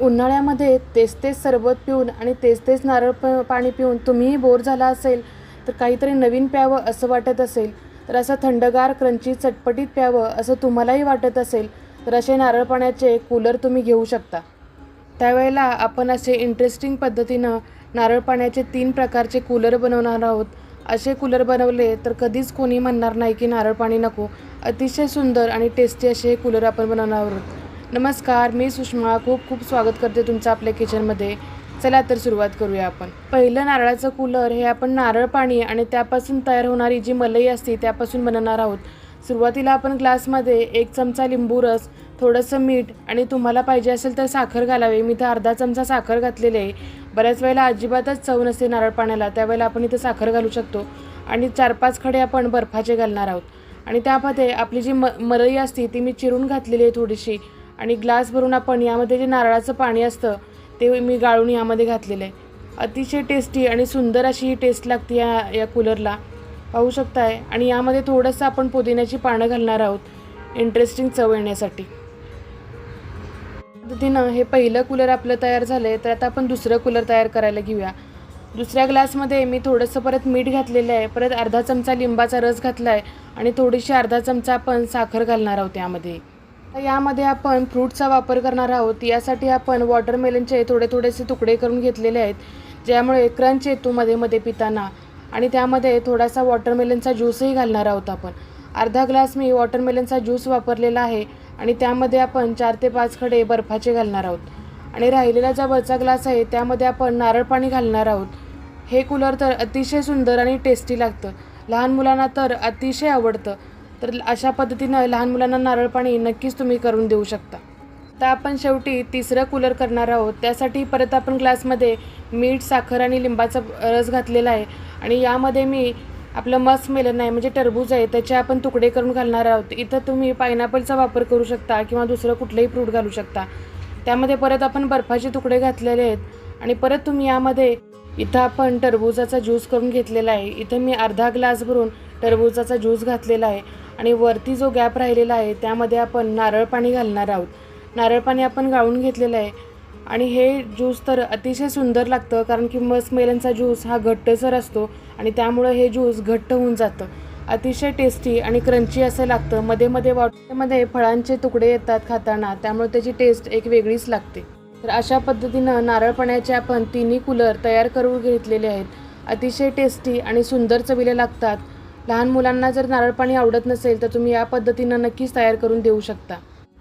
उन्हाळ्यामध्ये तेच तेच सरबत पिऊन आणि तेच तेच नारळ प पाणी पिऊन तुम्हीही बोर झाला असेल तर काहीतरी नवीन प्यावं असं वाटत असेल तर असं थंडगार क्रंची चटपटीत प्यावं असं तुम्हालाही वाटत असेल तर असे नारळ पाण्याचे कूलर तुम्ही घेऊ शकता. त्यावेळेला आपण असे इंटरेस्टिंग पद्धतीनं नारळ पाण्याचे तीन प्रकारचे कूलर बनवणार आहोत. असे कूलर बनवले तर कधीच कोणी म्हणणार नाही की नारळ पाणी नको. अतिशय सुंदर आणि टेस्टी असे हे कूलर आपण बनवणार आहोत. नमस्कार मी सुषमा. खूप खूप स्वागत करते तुमचं आपल्या किचनमध्ये. चला तर सुरुवात करूया आपण. पहिलं नारळाचं कूलर हे आपण नारळ पाणी आणि त्यापासून तयार होणारी जी मलई असते त्यापासून बनवणार आहोत. सुरुवातीला आपण ग्लासमध्ये एक चमचा लिंबू रस थोडंसं मीठ आणि तुम्हाला पाहिजे असेल तर साखर घालावे. मी तर अर्धा चमचा साखर घातलेली आहे. बऱ्याच वेळेला अजिबातच चव नसते नारळ पाण्याला. त्यावेळेला आपण इथं साखर घालू शकतो आणि चार पाच खडे आपण बर्फाचे घालणार आहोत. आणि त्यामध्ये आपली जी म मलई असते ती मी चिरून घातलेली आहे थोडीशी. आणि ग्लास भरून आपण यामध्ये जे नारळाचं पाणी असतं ते मी गाळून यामध्ये घातलेलं आहे. अतिशय टेस्टी आणि सुंदर अशी ही टेस्ट लागते या या कूलरला पाहू शकताय? आणि यामध्ये थोडंसं आपण पुदिन्याची पानं घालणार आहोत. इंटरेस्टिंग चव येण्यासाठी. पद्धतीनं हे पहिलं कूलर आपलं तयार झालं आहे तर आता आपण दुसरं कूलर तयार करायला घेऊया. दुसऱ्या ग्लासमध्ये मी थोडंसं परत मीठ घातलेलं आहे परत अर्धा चमचा लिंबाचा रस घातला आहे आणि थोडीशी अर्धा चमचा आपण साखर घालणार आहोत यामध्ये. तर यामध्ये आपण फ्रूटचा वापर करणार आहोत. यासाठी आपण वॉटरमेलनचे थोडे थोडेसे तुकडे करून घेतलेले आहेत ज्यामुळे क्रंच येतो मध्ये मध्ये पिताना. आणि त्यामध्ये थोडासा वॉटरमेलनचा ज्यूसही घालणार आहोत आपण. अर्धा ग्लास मी वॉटरमेलनचा ज्यूस वापरलेला आहे आणि त्यामध्ये आपण चार ते पाच खडे बर्फाचे घालणार आहोत. आणि राहिलेला जो वरचा ग्लास आहे त्यामध्ये आपण नारळ पाणी घालणार आहोत. हे कूलर तर अतिशय सुंदर आणि टेस्टी लागतं. लहान मुलांना तर अतिशय आवडतं. तर अशा पद्धतीनं लहान मुलांना नारळ पाणी नक्कीच तुम्ही करून देऊ शकता. तर आपण शेवटी तिसरं कूलर करणार आहोत. त्यासाठी परत आपण ग्लासमध्ये मीठ साखर आणि लिंबाचा रस घातलेला आहे. आणि यामध्ये मी आपलं मस्क मेलन आहे म्हणजे टरबूज आहे त्याचे आपण तुकडे करून घालणार आहोत. इथं तुम्ही पायनॅपलचा वापर करू शकता किंवा दुसरं कुठलंही फ्रूट घालू शकता. त्यामध्ये परत आपण बर्फाचे तुकडे घातलेले आहेत. आणि परत तुम्ही यामध्ये इथं आपण टरबुजाचा ज्यूस करून घेतलेला आहे. इथं मी अर्धा ग्लास भरून टरबुजाचा ज्यूस घातलेला आहे. आणि वरती जो गॅप राहिलेला आहे त्यामध्ये आपण नारळ पाणी घालणार आहोत. नारळ पाणी आपण गाळून घेतलेलं आहे. आणि हे ज्यूस तर अतिशय सुंदर लागतं कारण की मस्कमेलनचा ज्यूस हा घट्टसर असतो आणि त्यामुळं हे ज्यूस घट्ट होऊन जातं. अतिशय टेस्टी आणि क्रंची असं लागतं. मध्ये मध्ये वॉटरमध्ये फळांचे तुकडे येतात खाताना त्यामुळे त्याची टेस्ट एक वेगळीच लागते. तर अशा पद्धतीनं नारळ पाण्याचे आपण तिन्ही कूलर तयार करून घेतलेले आहेत. अतिशय टेस्टी आणि सुंदर चवीला लागतात. लहान मुलांना जर नारळ पाणी आवडत नसेल तर तुम्ही या पद्धतीनं नक्कीच तयार करून देऊ शकता.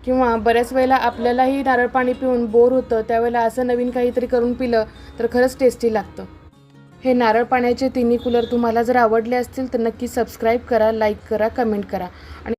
किंवा बऱ्याच वेळेला आपल्यालाही नारळ पाणी पिऊन बोर होतं त्यावेळेला असं नवीन काहीतरी करून पिलं तर खरंच टेस्टी लागतं. हे नारळ पाण्याचे तिन्ही कूलर तुम्हाला जर आवडले असतील तर नक्की सबस्क्राईब करा लाईक करा कमेंट करा. आणि